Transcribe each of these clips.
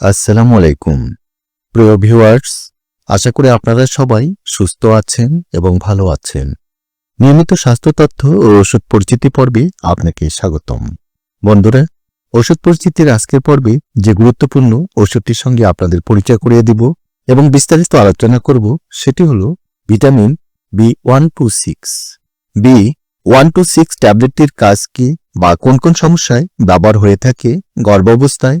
আসসালামু আলাইকুম। প্রিয় ভিউয়ার্স, আশা করি আপনারা সবাই সুস্থ আছেন এবং ভালো আছেন। নিয়মিত স্বাস্থ্য তথ্য ও ওষুধ পরিচিতি পর্বে আপনাকে স্বাগতম। বন্ধুরা, ওষুধ পরিচিতির আজকের পর্বে যে গুরুত্বপূর্ণ ওষুধটির সঙ্গে আপনাদের পরিচয় করিয়ে দিব এবং বিস্তারিত আলোচনা করব সেটি হল vitamin B one two six. B one two six ট্যাবলেটটির কাজ কি বা কোন কোন সমস্যায় ব্যবহার হয়ে থাকে, গর্ভাবস্থায়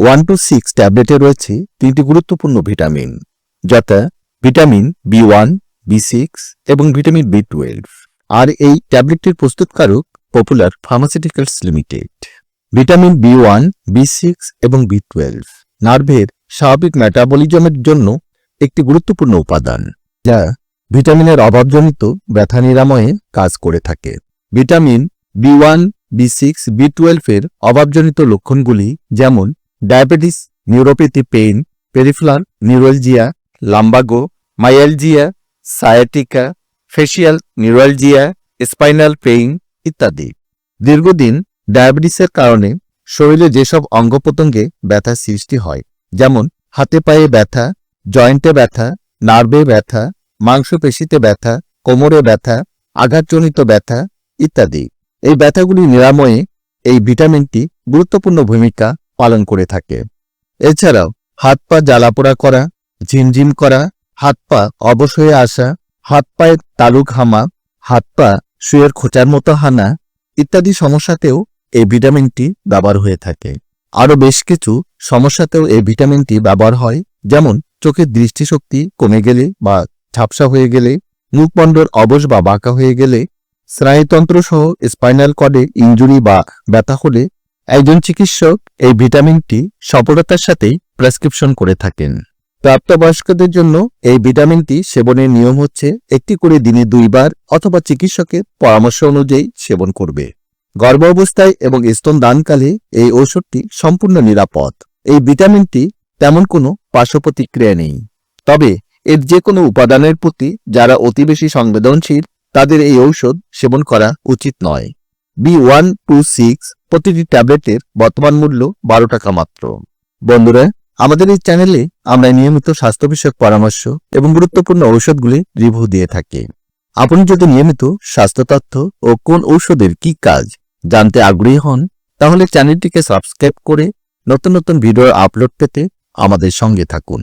ওয়ান টু সিক্স ট্যাবলেটে রয়েছে তিনটি গুরুত্বপূর্ণ ভিটামিন যথা vitamin B one, B six এবং ভিটামিন বি টুয়েলভ। আর এই ট্যাবলেটটির প্রস্তুতকারক popular pharmaceuticals limited. Vitamin B one, B six এবং বি টুয়েলভ নার্ভের স্বাভাবিক মেটাবলিজমের জন্য একটি গুরুত্বপূর্ণ উপাদান, যা ভিটামিনের অভাবজনিত ব্যথা নিরাময়ে কাজ করে থাকে। Vitamin B one, B six, B টুয়েলভের অভাবজনিত লক্ষণগুলি যেমন diabetes neuropathy pain peripheral neuralgia lumbago myalgia sciatica facial neuralgia spinal pain ইত্যাদি। দীর্ঘদিন ডায়াবেটিসের কারণে শরীরে যেসব অঙ্গ প্রত্যঙ্গে ব্যথা সৃষ্টি হয়, যেমন হাতে পায়ে ব্যথা, জয়েন্টে ব্যথা, নার্ভে ব্যথা, মাংসপেশিতে ব্যথা, কোমরে ব্যথা, আঘাতজনিত ব্যথা ইত্যাদি। এই ব্যথাগুলি নিরাময়ে এই ভিটামিনটি গুরুত্বপূর্ণ ভূমিকা পালন করে থাকে। এছাড়াও হাত পা জ্বালাপোড়া করা, ঝিমঝিম করা হাত পা অবশ হয়ে আসা হাত পায়ের তালুক হামা হাত পা শুয়ের খোঁচার মতো হানা ইত্যাদি সমস্যাতেও এই ভিটামিনটি ব্যবহার হয়ে থাকে। আরও বেশ কিছু সমস্যাতেও এই ভিটামিনটি ব্যবহার হয়, যেমন চোখের দৃষ্টিশক্তি কমে গেলে বা ঝাপসা হয়ে গেলে, মুখমণ্ডল অবশ বা বাঁকা হয়ে গেলে স্নায়ুতন্ত্র সহ স্পাইনাল কর্ডে ইঞ্জুরি বা ব্যথা হলে একজন চিকিৎসক এই ভিটামিনটি সফলতার সাথেই প্রেসক্রিপশন করে থাকেন। প্রাপ্তবয়স্কদের জন্য এই ভিটামিনটি সেবনের নিয়ম হচ্ছে একটি করে দিনে দুইবার অথবা চিকিৎসকের পরামর্শ অনুযায়ী সেবন করবে। গর্ভ অবস্থায় এবং স্তন দানকালে এই ঔষধটি সম্পূর্ণ নিরাপদ। এই ভিটামিনটি তেমন কোনো পার্শ্বপ্রতিক্রিয়া নেই। তবে এর যে কোনো উপাদানের প্রতি যারা অতি বেশি সংবেদনশীল, তাদের এই ঔষধ সেবন করা উচিত নয়। বি ওয়ান টু সিক্স প্রতিটি ট্যাবলেটের বর্তমান মূল্য বারো টাকা মাত্র। বন্ধুরা, আমাদের এই চ্যানেলে আমরা নিয়মিত স্বাস্থ্য বিষয়ক পরামর্শ এবং গুরুত্বপূর্ণ ঔষধগুলি রিভিউ দিয়ে থাকি। আপনি যদি নিয়মিত স্বাস্থ্য তথ্য ও কোন ঔষধের কি কাজ জানতে আগ্রহী হন, তাহলে চ্যানেলটিকে সাবস্ক্রাইব করে নতুন নতুন ভিডিও আপলোড পেতে আমাদের সঙ্গে থাকুন।